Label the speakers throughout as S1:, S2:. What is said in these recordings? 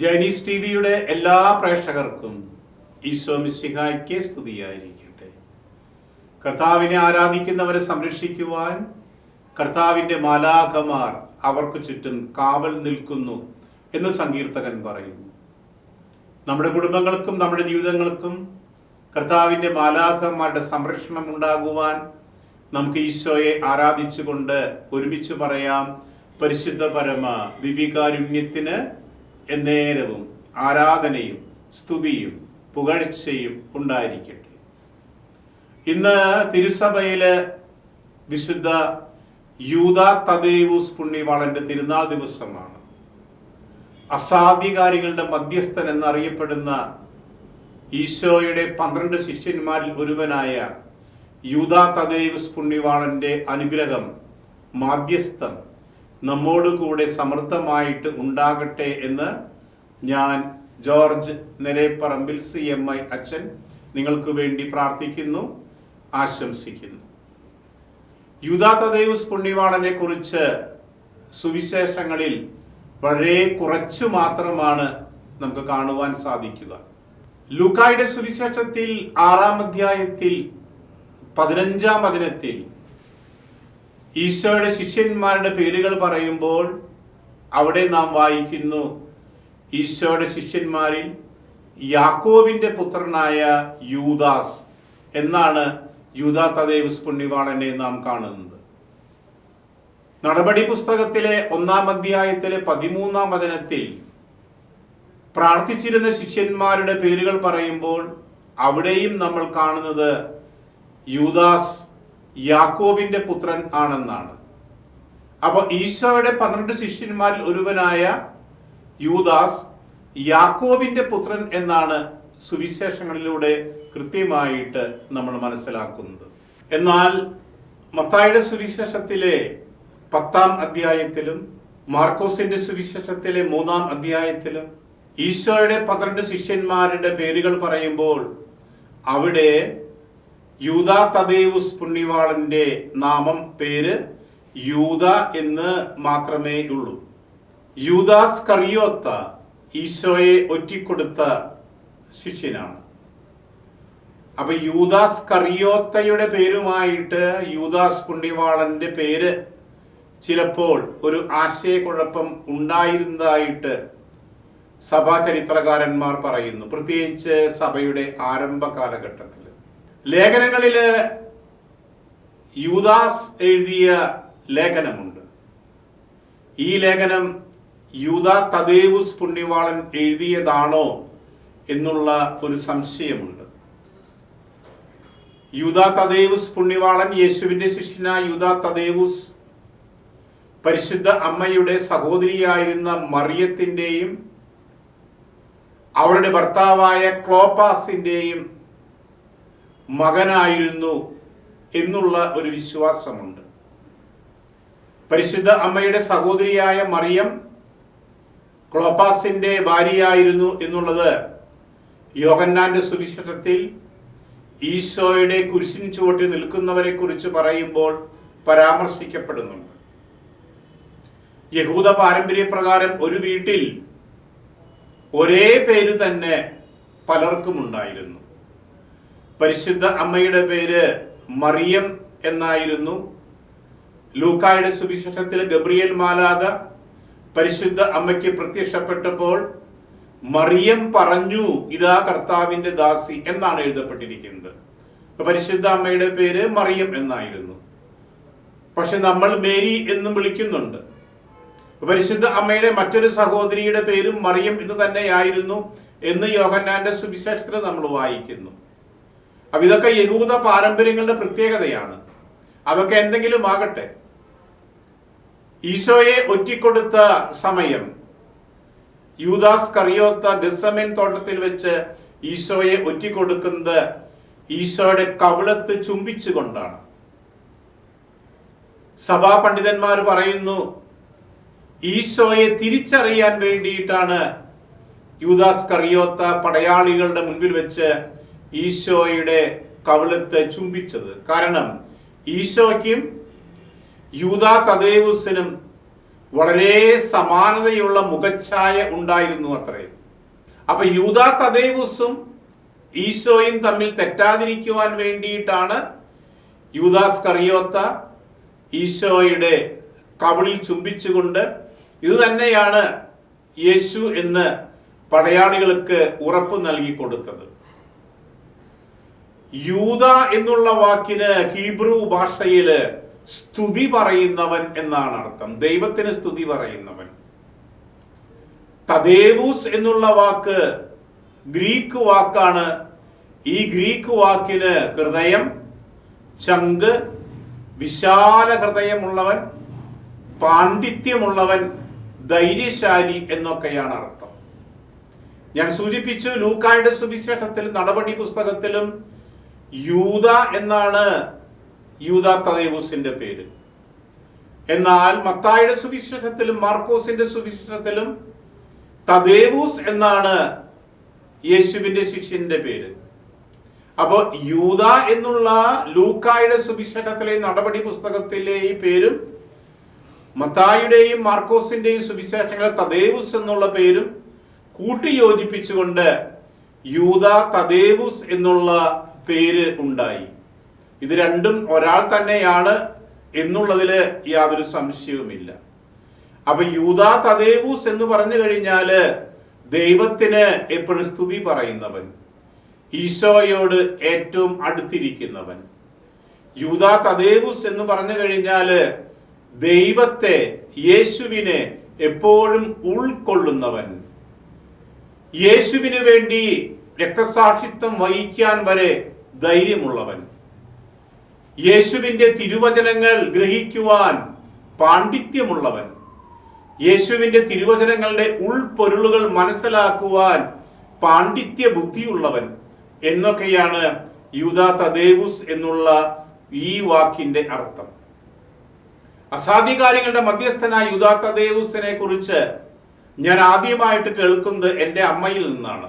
S1: ജൈനീസ് T വിയുടെ എല്ലാ പ്രേക്ഷകർക്കും ഈശോ മിശിഹായ്ക്ക് സ്തുതിയായിരിക്കട്ടെ. കർത്താവിനെ ആരാധിക്കുന്നവരെ സംരക്ഷിക്കുവാൻ കർത്താവിന്റെ മാലാഖമാർ അവർക്ക് ചുറ്റും കാവൽ നിൽക്കുന്നു എന്ന് സങ്കീർത്തകൻ പറയുന്നു. നമ്മുടെ കുടുംബങ്ങൾക്കും നമ്മുടെ ജീവിതങ്ങൾക്കും കർത്താവിന്റെ മാലാഖമാരുടെ സംരക്ഷണം ഉണ്ടാകുവാൻ നമുക്ക് ഈശോയെ ആരാധിച്ചുകൊണ്ട് ഒരുമിച്ച് പറയാം. പരിശുദ്ധപരമ ദിവികാരുണ്യത്തിന് എന്നേരവും ആരാധനയും സ്തുതിയും പുകഴ്ചയും ഉണ്ടായിരിക്കട്ടെ. ഇന്ന് തിരുസഭയിലെ വിശുദ്ധ യൂത തദേവൂസ് പുണ്യവാളന്റെ തിരുനാൾ ദിവസമാണ്. അസാധികാരികളുടെ മധ്യസ്ഥൻ എന്നറിയപ്പെടുന്ന ഈശോയുടെ പന്ത്രണ്ട് ശിഷ്യന്മാരിൽ ഒരുവനായ യൂത തദേവൂസ് പുണ്യവാളന്റെ അനുഗ്രഹം മാധ്യസ്ഥം നമ്മോട് കൂടെ സമൃദ്ധമായിട്ട് ഉണ്ടാകട്ടെ എന്ന് ഞാൻ George Nereparambil C M I അച്ഛൻ നിങ്ങൾക്ക് വേണ്ടി പ്രാർത്ഥിക്കുന്നു ആശംസിക്കുന്നു. യുദാതദേവസ് പുണ്യവാളനെ കുറിച്ച് സുവിശേഷങ്ങളിൽ വളരെ കുറച്ചു മാത്രമാണ് നമുക്ക് കാണുവാൻ സാധിക്കുക. ലൂക്കായുടെ സുവിശേഷത്തിൽ ആറാം അധ്യായത്തിൽ പതിനഞ്ചാം വചനത്തിൽ ഈശോയുടെ ശിഷ്യന്മാരുടെ പേരുകൾ പറയുമ്പോൾ അവിടെ നാം വായിക്കുന്നു ഈശോയുടെ ശിഷ്യന്മാരിൽ യാക്കോവിന്റെ പുത്രനായ യൂദാസ് എന്നാണ് യൂദാ തദേവസ് പുണ്യവാളനെ നാം കാണുന്നത്. നടപടി പുസ്തകത്തിലെ ഒന്നാം അധ്യായത്തിലെ പതിമൂന്നാം വചനത്തിൽ പ്രാർത്ഥിച്ചിരുന്ന ശിഷ്യന്മാരുടെ പേരുകൾ പറയുമ്പോൾ അവിടെയും നമ്മൾ കാണുന്നത് യൂദാസ് യാക്കോബിന്റെ പുത്രൻ ആണെന്നാണ്. അപ്പോൾ ഈശോയുടെ പന്ത്രണ്ട് ശിഷ്യന്മാരിൽ ഒരുവനായ യൂദാസ് യാക്കോബിന്റെ പുത്രൻ എന്നാണ് സുവിശേഷങ്ങളിലൂടെ കൃത്യമായിട്ട് നമ്മൾ മനസ്സിലാക്കുന്നത്. എന്നാൽ മത്തായുടെ സുവിശേഷത്തിലെ പത്താം അധ്യായത്തിലും മാർക്കോസിന്റെ സുവിശേഷത്തിലെ മൂന്നാം അധ്യായത്തിലും ഈശോയുടെ പന്ത്രണ്ട് ശിഷ്യന്മാരുടെ പേരുകൾ പറയുമ്പോൾ അവിടെ യൂത തദേവുസ് പുണ്യവാളന്റെ നാമം പേര് യൂത എന്ന് മാത്രമേ ഉള്ളൂ. യൂദാസ് കറിയോത്ത ഈശോയെ ഒറ്റിക്കൊടുത്ത ശിഷ്യനാണ്. അപ്പൊ യൂദാസ് കറിയോത്തയുടെ പേരുമായിട്ട് യൂദാസ് പുണ്യവാളന്റെ പേര് ചിലപ്പോൾ ഒരു ആശയക്കുഴപ്പം ഉണ്ടായിരുന്നതായിട്ട് സഭാ ചരിത്രകാരന്മാർ പറയുന്നു. പ്രത്യേകിച്ച് സഭയുടെ ആരംഭ കാലഘട്ടത്തിൽ ലേഖനങ്ങളിൽ യൂദാസ് എഴുതിയ ലേഖനമുണ്ട്. ഈ ലേഖനം യൂദാ തദേവുസ് പുണ്യവാളൻ എഴുതിയതാണോ എന്നുള്ള ഒരു സംശയമുണ്ട്. യൂദാ തദേവുസ് പുണ്യവാളൻ യേശുവിന്റെ ശിഷ്യനായ യൂദാ തദേവുസ് പരിശുദ്ധ അമ്മയുടെ സഹോദരിയായിരുന്ന മറിയത്തിന്റെയും അവരുടെ ഭർത്താവായ ക്ലോപ്പാസിന്റെയും മകനായിരുന്നു എന്നുള്ള ഒരു വിശ്വാസമുണ്ട്. പരിശുദ്ധ അമ്മയുടെ സഹോദരിയായ മറിയം ക്ലോപ്പാസിന്റെ ഭാര്യയായിരുന്നു എന്നുള്ളത് യോഹന്നാന്റെ സുവിശേഷത്തിൽ ഈശോയുടെ കുരിശിൻ ചുവട്ടിൽ നിൽക്കുന്നവരെ കുറിച്ച് പറയുമ്പോൾ പരാമർശിക്കപ്പെടുന്നുണ്ട്. യഹൂദ പാരമ്പര്യപ്രകാരം ഒരു വീട്ടിൽ ഒരേ പേര് തന്നെ പലർക്കും ഉണ്ടായിരുന്നു പരിശുദ്ധ അമ്മയുടെ പേര് മറിയം എന്നായിരുന്നു. ലൂക്കായുടെ സുവിശേഷത്തിൽ ഗബ്രിയേൽ മാലാത പരിശുദ്ധ അമ്മയ്ക്ക് പ്രത്യക്ഷപ്പെട്ടപ്പോൾ മറിയം പറഞ്ഞു ഇതാ കർത്താവിന്റെ ദാസി എന്നാണ് എഴുതപ്പെട്ടിരിക്കുന്നത്. പരിശുദ്ധ അമ്മയുടെ പേര് മറിയം എന്നായിരുന്നു. പക്ഷെ നമ്മൾ മേരി എന്നും വിളിക്കുന്നുണ്ട്. പരിശുദ്ധ അമ്മയുടെ മറ്റൊരു സഹോദരിയുടെ പേരും മറിയം ഇത് തന്നെയായിരുന്നു എന്ന് യോഹന്നാന്റെ സുവിശേഷത്തിൽ നമ്മൾ വായിക്കുന്നു. അപ്പൊ ഇതൊക്കെ യഹൂദ പാരമ്പര്യങ്ങളുടെ പ്രത്യേകതയാണ്. അതൊക്കെ എന്തെങ്കിലും ആകട്ടെ. ഈശോയെ ഒറ്റിക്കൊടുത്ത സമയം യൂദാസ് കറിയോത്ത ഗസമൻ തോട്ടത്തിൽ വെച്ച് ഈശോയെ ഒറ്റിക്കൊടുക്കുന്നത് ഈശോയുടെ കവിളത്ത് ചുംബിച്ചുകൊണ്ടാണ്. സഭാ പണ്ഡിതന്മാർ പറയുന്നു ഈശോയെ തിരിച്ചറിയാൻ വേണ്ടിയിട്ടാണ് യൂദാസ് കറിയോത്ത പടയാളികളുടെ മുൻപിൽ വെച്ച് ഈശോയുടെ കവിളത്ത് ചുംബിച്ചത്. കാരണം ഈശോയ്ക്കും യൂതാ തദേവുസിനും വളരെ സമാനതയുള്ള മുഖച്ഛായ ഉണ്ടായിരുന്നു അത്രേ. അപ്പൊ യൂതാ തദേവുസും ഈശോയും തമ്മിൽ തെറ്റാതിരിക്കുവാൻ വേണ്ടിയിട്ടാണ് യൂദാസ് കറിയോത്ത ഈശോയുടെ കവിളിൽ ചുംബിച്ചുകൊണ്ട് ഇത് തന്നെയാണ് യേശു എന്ന് പടയാളികൾക്ക് ഉറപ്പ് നൽകി കൊടുത്തത്. യൂത എന്നുള്ള വാക്കിന് ഹീബ്രു ഭാഷയിൽ സ്തുതി പറയുന്നവൻ എന്നാണ് അർത്ഥം. ദൈവത്തിന് സ്തുതി പറയുന്നവൻ. തദേവൂസ് എന്നുള്ള വാക്ക് ഗ്രീക്ക് വാക്കാണ്. ഈ ഗ്രീക്ക് വാക്കിന് ഹൃദയം ചങ്ക് വിശാല ഹൃദയമുള്ളവൻ പാണ്ഡിത്യമുള്ളവൻ ധൈര്യശാലി എന്നൊക്കെയാണ് അർത്ഥം. ഞാൻ സൂചിപ്പിച്ചു ലൂക്കായുടെ സുവിശേഷത്തിലും നടപടി പുസ്തകത്തിലും യൂത എന്നാണ് യൂത തദേവൂസിന്റെ പേര്. എന്നാൽ മത്തായുടെ സുവിശേഷത്തിലും മാർക്കോസിന്റെ സുവിശേഷത്തിലും തദേവൂസ് എന്നാണ് യേശുവിന്റെ ശിഷ്യന്റെ പേര്. അപ്പോൾ യൂത എന്നുള്ള ലൂക്കായുടെ സുവിശേഷത്തിലെ നടപടി പുസ്തകത്തിലെ ഈ പേരും മത്തായുടെയും മാർക്കോസിന്റെയും സുവിശേഷങ്ങളെ തദേവുസ് എന്നുള്ള പേരും കൂട്ടിയോജിപ്പിച്ചുകൊണ്ട് യൂത തദേവുസ് എന്നുള്ള പേര് ഉണ്ടായി. ഇത് രണ്ടും ഒരാൾ തന്നെയാണ് എന്നുള്ളതിൽ യാതൊരു സംശയവുമില്ല. അപ്പൊ യൂതാ തദേവൂസ് എന്ന് പറഞ്ഞു കഴിഞ്ഞാൽ ദൈവത്തിന് എപ്പോഴും സ്തുതി പറയുന്നവൻ. ഈശോയോട് ഏറ്റവും അടുത്തിരിക്കുന്നവൻ. യൂതാ തദേവൂസ് എന്ന് പറഞ്ഞു കഴിഞ്ഞാൽ ദൈവത്തെ യേശുവിനെ എപ്പോഴും ഉൾക്കൊള്ളുന്നവൻ. യേശുവിന് വേണ്ടി രക്തസാക്ഷിത്വം വഹിക്കാൻ വരെ ധൈര്യമുള്ളവൻ. യേശുവിന്റെ തിരുവചനങ്ങൾ ഗ്രഹിക്കുവാൻ പാണ്ഡിത്യമുള്ളവൻ. യേശുവിന്റെ തിരുവചനങ്ങളുടെ ഉൾപൊരുളുകൾ മനസ്സിലാക്കുവാൻ പാണ്ഡിത്യ ബുദ്ധിയുള്ളവൻ എന്നൊക്കെയാണ് യൂത തദേവുസ് എന്നുള്ള ഈ വാക്കിന്റെ അർത്ഥം. അസാധികാരികളുടെ മധ്യസ്ഥനായ യുദാത്ത തദേവുസിനെ കുറിച്ച് ഞാൻ ആദ്യമായിട്ട് കേൾക്കുന്നത് എന്റെ അമ്മയിൽ നിന്നാണ്.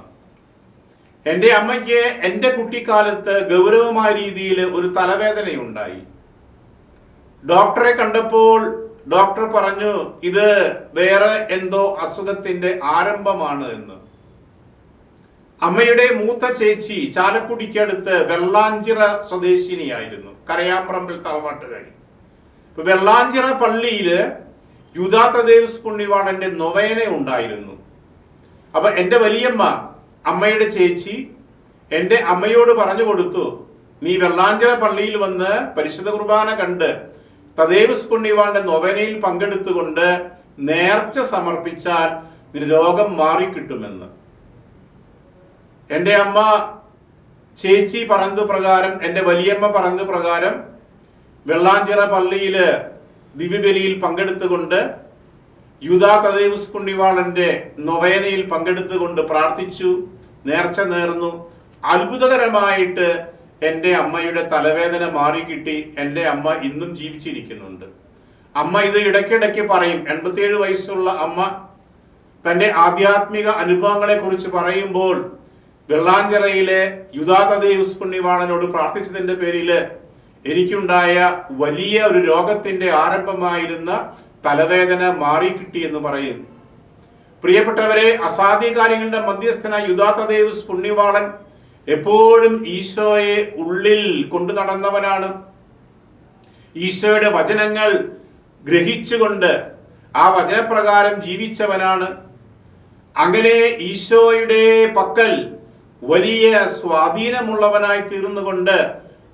S1: എന്റെ അമ്മയ്ക്ക് എന്റെ കുട്ടിക്കാലത്ത് ഗൗരവമായ രീതിയിൽ ഒരു തലവേദനയുണ്ടായി. ഡോക്ടറെ കണ്ടപ്പോൾ ഡോക്ടർ പറഞ്ഞു ഇത് വേറെ എന്തോ അസുഖത്തിന്റെ ആരംഭമാണ് എന്ന്. അമ്മയുടെ മൂത്ത ചേച്ചി ചാലക്കുടിക്കടുത്ത് വെള്ളാഞ്ചിറ സ്വദേശിനിയായിരുന്നു കരയാമ്പ്രമ്പിൽ തറവാട്ടുകാരി. ഇപ്പൊ വെള്ളാഞ്ചിറ പള്ളിയിൽ യുദാത്ത ദേവസ് പുണ്യവാടന്റെ നൊവേന ഉണ്ടായിരുന്നു. അപ്പൊ എന്റെ വലിയമ്മ അമ്മയുടെ ചേച്ചി എന്റെ അമ്മയോട് പറഞ്ഞു കൊടുത്തു നീ വെള്ളാഞ്ചിറ പള്ളിയിൽ വന്ന് പരിശുദ്ധ കുർബാന കണ്ട് തദേവസ് പുണ്യവാന്റെ നൊവനയിൽ പങ്കെടുത്തുകൊണ്ട് നേർച്ച സമർപ്പിച്ചാൽ രോഗം മാറിക്കിട്ടുമെന്ന്. എന്റെ അമ്മ ചേച്ചി പറഞ്ഞത് പ്രകാരം എന്റെ വലിയമ്മ പറഞ്ഞത് പ്രകാരം വെള്ളാഞ്ചിറ പള്ളിയിൽ ദിവ്യബലിയിൽ പങ്കെടുത്തുകൊണ്ട് യുദാ തദേവ് പുണ്യവാളന്റെ നൊവേനയിൽ പങ്കെടുത്തുകൊണ്ട് പ്രാർത്ഥിച്ചു. നേർച്ച നേർന്നു. അത്ഭുതകരമായിട്ട് എന്റെ അമ്മയുടെ തലവേദന മാറിക്കിട്ടി എന്റെ അമ്മ ഇന്നും ജീവിച്ചിരിക്കുന്നുണ്ട്. അമ്മ ഇത് ഇടയ്ക്കിടയ്ക്ക് പറയും. എൺപത്തിയേഴ് വയസ്സുള്ള അമ്മ തന്റെ ആധ്യാത്മിക അനുഭവങ്ങളെ കുറിച്ച് പറയുമ്പോൾ വെള്ളാഞ്ചിറയിലെ യുദാതദേവുസ് പുണ്യവാളനോട് പ്രാർത്ഥിച്ചതിന്റെ പേരിൽ എനിക്കുണ്ടായ വലിയ ഒരു രോഗത്തിന്റെ ആരംഭമായിരുന്ന തലവേദന മാറിക്കിട്ടി എന്ന് പറയും. പ്രിയപ്പെട്ടവരെ അസാധ്യ കാര്യങ്ങളുടെ മധ്യസ്ഥനായ യുദാതദേവുസ് പുണ്യവാളൻ എപ്പോഴും ഈശോയെ ഉള്ളിൽ കൊണ്ടു നടന്നവനാണ്. ഈശോയുടെ വചനങ്ങൾ ഗ്രഹിച്ചുകൊണ്ട് ആ വചനപ്രകാരം ജീവിച്ചവനാണ്. അങ്ങനെ ഈശോയുടെ പക്കൽ വലിയ സ്വാധീനമുള്ളവനായി തീർന്നുകൊണ്ട്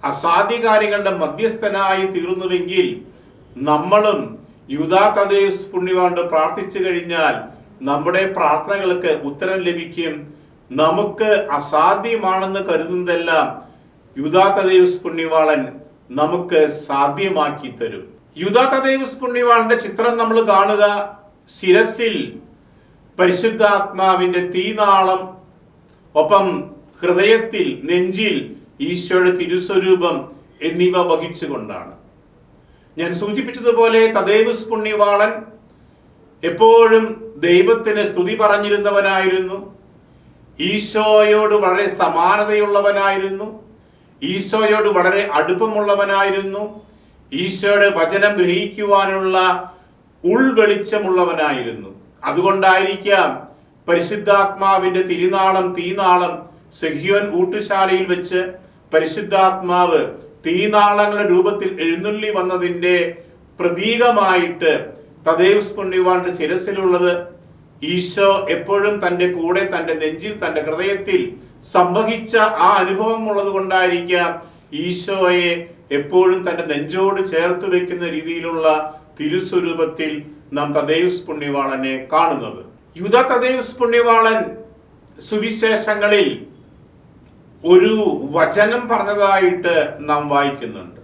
S1: അസാധ്യ കാര്യങ്ങളുടെ മധ്യസ്ഥനായി തീർന്നുവെങ്കിൽ നമ്മളും യുദാ തദേസ് പുണ്യവാണ്ട് പ്രാർത്ഥിച്ചു കഴിഞ്ഞാൽ നമ്മുടെ പ്രാർത്ഥനകൾക്ക് ഉത്തരം ലഭിക്കും നമുക്ക് അസാധ്യമാണെന്ന് കരുതുന്നതെല്ലാം യുദാതദേവസ് പുണ്യവാളൻ നമുക്ക് സാധ്യമാക്കി തരും. യുദാതദേവസ് പുണ്യവാളന്റെ ചിത്രം നമ്മൾ കാണുക. ശിരസിൽ പരിശുദ്ധാത്മാവിന്റെ തീനാളം ഒപ്പം ഹൃദയത്തിൽ നെഞ്ചിൽ ഈശോയുടെ തിരുസ്വരൂപം എന്നിവ വഹിച്ചുകൊണ്ടാണ്. ഞാൻ സൂചിപ്പിച്ചതുപോലെ തദൈവസ് പുണ്യവാളൻ എപ്പോഴും ദൈവത്തിന് സ്തുതി പറഞ്ഞിരുന്നവനായിരുന്നു. ഈശോയോട് വളരെ സമാനതയുള്ളവനായിരുന്നു. ഈശോയോട് വളരെ അടുപ്പമുള്ളവനായിരുന്നു. ഈശോയുടെ വചനം ഗ്രഹിക്കുവാനുള്ള ഉൾവെളിച്ചമുള്ളവനായിരുന്നു. അതുകൊണ്ടായിരിക്കാം പരിശുദ്ധാത്മാവിന്റെ തിരുനാളം തീനാളം സെഹ്യോൻ ഊട്ടുശാലയിൽ വെച്ച് പരിശുദ്ധാത്മാവ് തീനാളങ്ങളുടെ രൂപത്തിൽ എഴുന്നള്ളി വന്നതിന്റെ പ്രതീകമായിട്ട് തദേവസ് പുണ്യവാന്റെ ശിരസിലുള്ളത് ഈശോ എപ്പോഴും തന്റെ കൂടെ തന്റെ നെഞ്ചിൽ തന്റെ ഹൃദയത്തിൽ സംഭവിച്ച ആ അനുഭവം ഉള്ളത് കൊണ്ടായിരിക്കാം ഈശോയെ എപ്പോഴും തന്റെ നെഞ്ചോട് ചേർത്ത് വെക്കുന്ന രീതിയിലുള്ള തിരുസ്വരൂപത്തിൽ നാം തദേവസ് പുണ്യവാളനെ കാണുന്നത്. യുധ തദേവസ് പുണ്യവാളൻ സുവിശേഷങ്ങളിൽ ഒരു വചനം പറഞ്ഞതായിട്ട് നാം വായിക്കുന്നുണ്ട്.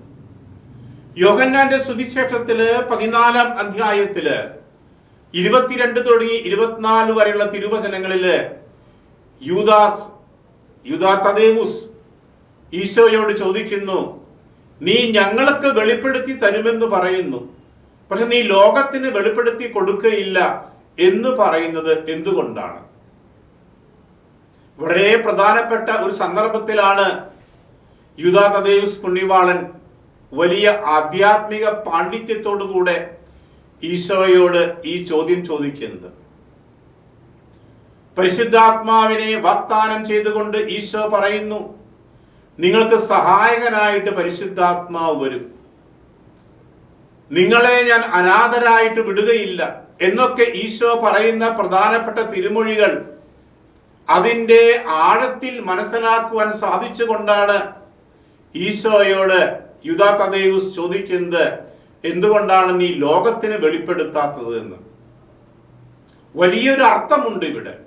S1: യോഹന്നാന്റെ സുവിശേഷത്തിൽ പതിനാലാം അധ്യായത്തിൽ ഇരുപത്തിരണ്ട് തുടങ്ങി ഇരുപത്തിനാല് വരെയുള്ള തിരുവചനങ്ങളിൽ യൂദാസ് യുദാ തദേവുസ് ഈശോയോട് ചോദിക്കുന്നു നീ ഞങ്ങൾക്ക് വെളിപ്പെടുത്തി തരുമെന്ന് പറയുന്നു. പക്ഷെ നീ ലോകത്തിന് വെളിപ്പെടുത്തി കൊടുക്കുകയില്ല എന്ന് പറയുന്നത് എന്തുകൊണ്ടാണ്? വളരെ പ്രധാനപ്പെട്ട ഒരു സന്ദർഭത്തിലാണ് യുദാ തദേവുസ് പുണ്യവാളൻ വലിയ ആധ്യാത്മിക പാണ്ഡിത്യത്തോടുകൂടെ ഈശോയോട് ഈ ചോദ്യം ചോദിക്കുന്നത്. പരിശുദ്ധാത്മാവിനെ വാഗ്ദാനം ചെയ്തുകൊണ്ട് ഈശോ പറയുന്നു നിങ്ങൾക്ക് സഹായകനായിട്ട് പരിശുദ്ധാത്മാവ് വരും. നിങ്ങളെ ഞാൻ അനാഥരായിട്ട് വിടുകയില്ല. എന്നൊക്കെ ഈശോ പറയുന്ന പ്രധാനപ്പെട്ട തിരുമൊഴികൾ അതിന്റെ ആഴത്തിൽ മനസ്സിലാക്കുവാൻ സാധിച്ചുകൊണ്ടാണ് ഈശോയോട് യുദാ തദേയൂസ് ചോദിക്കുന്നത് എന്തുകൊണ്ടാണ് നീ ലോകത്തിന് വെളിപ്പെടുത്താത്തത് എന്ന്? വലിയൊരു അർത്ഥമുണ്ട് ഇവിടെ.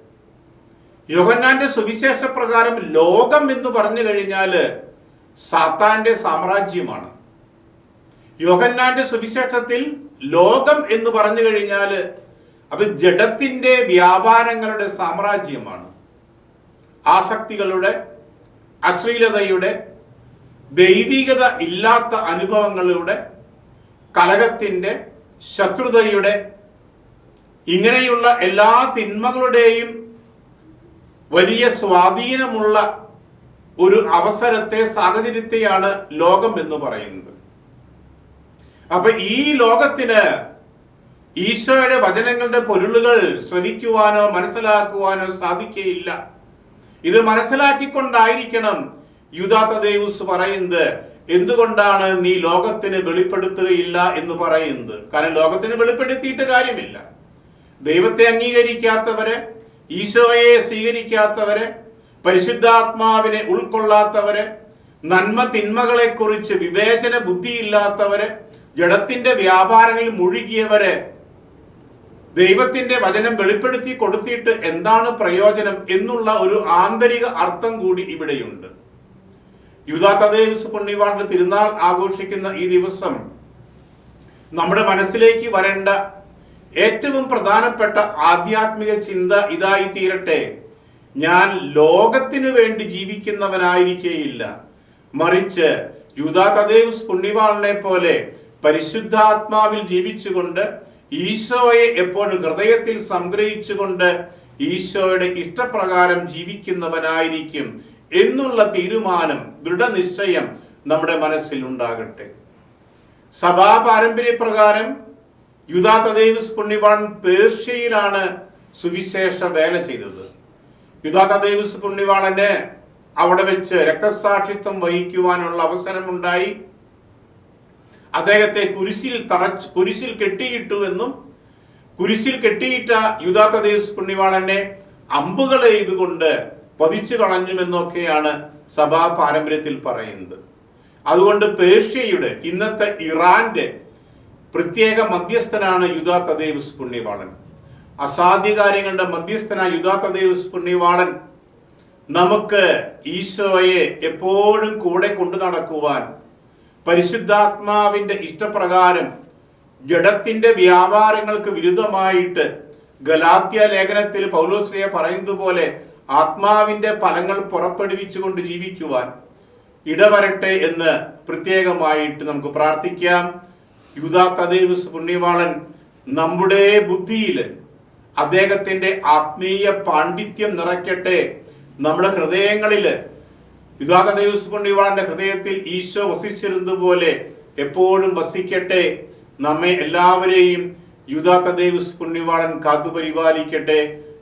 S1: യോഹന്നാന്റെ സുവിശേഷ പ്രകാരം ലോകം എന്ന് പറഞ്ഞു കഴിഞ്ഞാൽ സാത്താന്റെ സാമ്രാജ്യമാണ്. യോഹന്നാന്റെ സുവിശേഷത്തിൽ ലോകം എന്ന് പറഞ്ഞു കഴിഞ്ഞാൽ അത് ജഡത്തിന്റെ വ്യാപാരങ്ങളുടെ സാമ്രാജ്യമാണ്. ആസക്തികളുടെ അശ്ലീലതയുടെ ദൈവികത ഇല്ലാത്ത അനുഭവങ്ങളുടെ കലകത്തിന്റെ ശത്രുതയുടെ ഇങ്ങനെയുള്ള എല്ലാ തിന്മകളുടെയും വലിയ സ്വാധീനമുള്ള ഒരു അവസരത്തെ സാഹചര്യത്തെയാണ് ലോകം എന്ന് പറയുന്നത്. അപ്പൊ ഈ ലോകത്തിന് ഈശോയുടെ വചനങ്ങളുടെ പൊരുളുകൾ ശ്രവിക്കുവാനോ മനസ്സിലാക്കുവാനോ സാധിക്കുകയില്ല ഇത് മനസ്സിലാക്കിക്കൊണ്ടായിരിക്കണം യുദാത്ത ദേവുസ് പറയുന്നത് എന്തുകൊണ്ടാണ് നീ ലോകത്തിന് വെളിപ്പെടുത്തുകയില്ല എന്ന് പറയുന്നത്? കാരണം ലോകത്തിന് വെളിപ്പെടുത്തിയിട്ട് കാര്യമില്ല. ദൈവത്തെ അംഗീകരിക്കാത്തവരെ ഈശോയെ സ്വീകരിക്കാത്തവരെ പരിശുദ്ധാത്മാവിനെ ഉൾക്കൊള്ളാത്തവരെ നന്മ തിന്മകളെക്കുറിച്ച് വിവേചന ബുദ്ധിയില്ലാത്തവരെ ജഡത്തിന്റെ വ്യാപാരങ്ങളിൽ മുഴുകിയവരെ ദൈവത്തിന്റെ വചനം വെളിപ്പെടുത്തി കൊടുത്തിട്ട് എന്താണ് പ്രയോജനം എന്നുള്ള ഒരു ആന്തരിക അർത്ഥം കൂടി ഇവിടെയുണ്ട്. യുദാതദേവസ് പുണ്യവാളുടെ തിരുനാൾ ആഘോഷിക്കുന്ന ഈ ദിവസം നമ്മുടെ മനസ്സിലേക്ക് വരേണ്ട ഏറ്റവും പ്രധാനപ്പെട്ട ആധ്യാത്മിക ചിന്ത ഇതായി തീരട്ടെ ഞാൻ ലോകത്തിന് വേണ്ടി ജീവിക്കുന്നവനായിരിക്കേയില്ല. മറിച്ച് യുദാതദേവസ് പുണ്യവാളിനെ പോലെ പരിശുദ്ധാത്മാവിൽ ജീവിച്ചുകൊണ്ട് ഈശോയെ എപ്പോഴും ഹൃദയത്തിൽ സംഗ്രഹിച്ചുകൊണ്ട് ഈശോയുടെ ഇഷ്ടപ്രകാരം ജീവിക്കുന്നവനായിരിക്കും എന്നുള്ള തീരുമാനം ദൃഢനിശ്ചയം നമ്മുടെ മനസ്സിൽ ഉണ്ടാകട്ടെ. സഭാ പാരമ്പര്യപ്രകാരം യുദാതദേവസ് പുണ്യവാൻ പേർഷ്യയിലാണ് സുവിശേഷ വേല ചെയ്തത്. യുദാതദേവസ് പുണ്യവാളന് അവിടെ വെച്ച് രക്തസാക്ഷിത്വം വഹിക്കുവാനുള്ള അവസരമുണ്ടായി. അദ്ദേഹത്തെ കുരിശിൽ തറച്ച് കുരിശിൽ കെട്ടിയിട്ടു എന്നും കുരിശിൽ കെട്ടിയിട്ട യുദാതദേവസ് പുണ്യവാളനെ അമ്പുകൾ എയ്തുകൊണ്ട് പതിച്ചു കളഞ്ഞുമെന്നൊക്കെയാണ് സഭാ പാരമ്പര്യത്തിൽ പറയുന്നത്. അതുകൊണ്ട് പേർഷ്യയുടെ ഇന്നത്തെ ഇറാന്റെ പ്രത്യേക മധ്യസ്ഥനാണ് യുദാ തദേവസ് പുണ്യവാളൻ. അസാധ്യകാര്യങ്ങളുടെ മധ്യസ്ഥനായ യുദാ തദേവസ് പുണ്യവാളൻ നമുക്ക് ഈശോയെ എപ്പോഴും കൂടെ കൊണ്ടു നടക്കുവാൻ പരിശുദ്ധാത്മാവിന്റെ ഇഷ്ടപ്രകാരം ജഡത്തിന്റെ വ്യാപാരങ്ങൾക്ക് വിരുദ്ധമായിട്ട് ഗലാത്യ ലേഖനത്തിൽ പൗലോശ്രീയ പറയുന്നത് പോലെ ആത്മാവിന്റെ ഫലങ്ങൾ പുറപ്പെടുവിച്ചുകൊണ്ട് ജീവിക്കുവാൻ ഇടവരട്ടെ എന്ന് പ്രത്യേകമായിട്ട് നമുക്ക് പ്രാർത്ഥിക്കാം. യുദാ തദേവസ് പുണ്യവാളൻ നമ്മുടെ ബുദ്ധിയിൽ അദ്ദേഹത്തിന്റെ ആത്മീയ പാണ്ഡിത്യം നിറയ്ക്കട്ടെ. നമ്മുടെ ഹൃദയങ്ങളിൽ യുദാ തദേവസ് പുണ്യവാളന്റെ ഹൃദയത്തിൽ ഈശോ വസിച്ചിരുന്നത് പോലെ എപ്പോഴും വസിക്കട്ടെ. നമ്മെ എല്ലാവരെയും യുദാത്ത ദൈവസ് പുണ്യവാളൻ കാത്തുപരിപാലിക്കട്ടെ.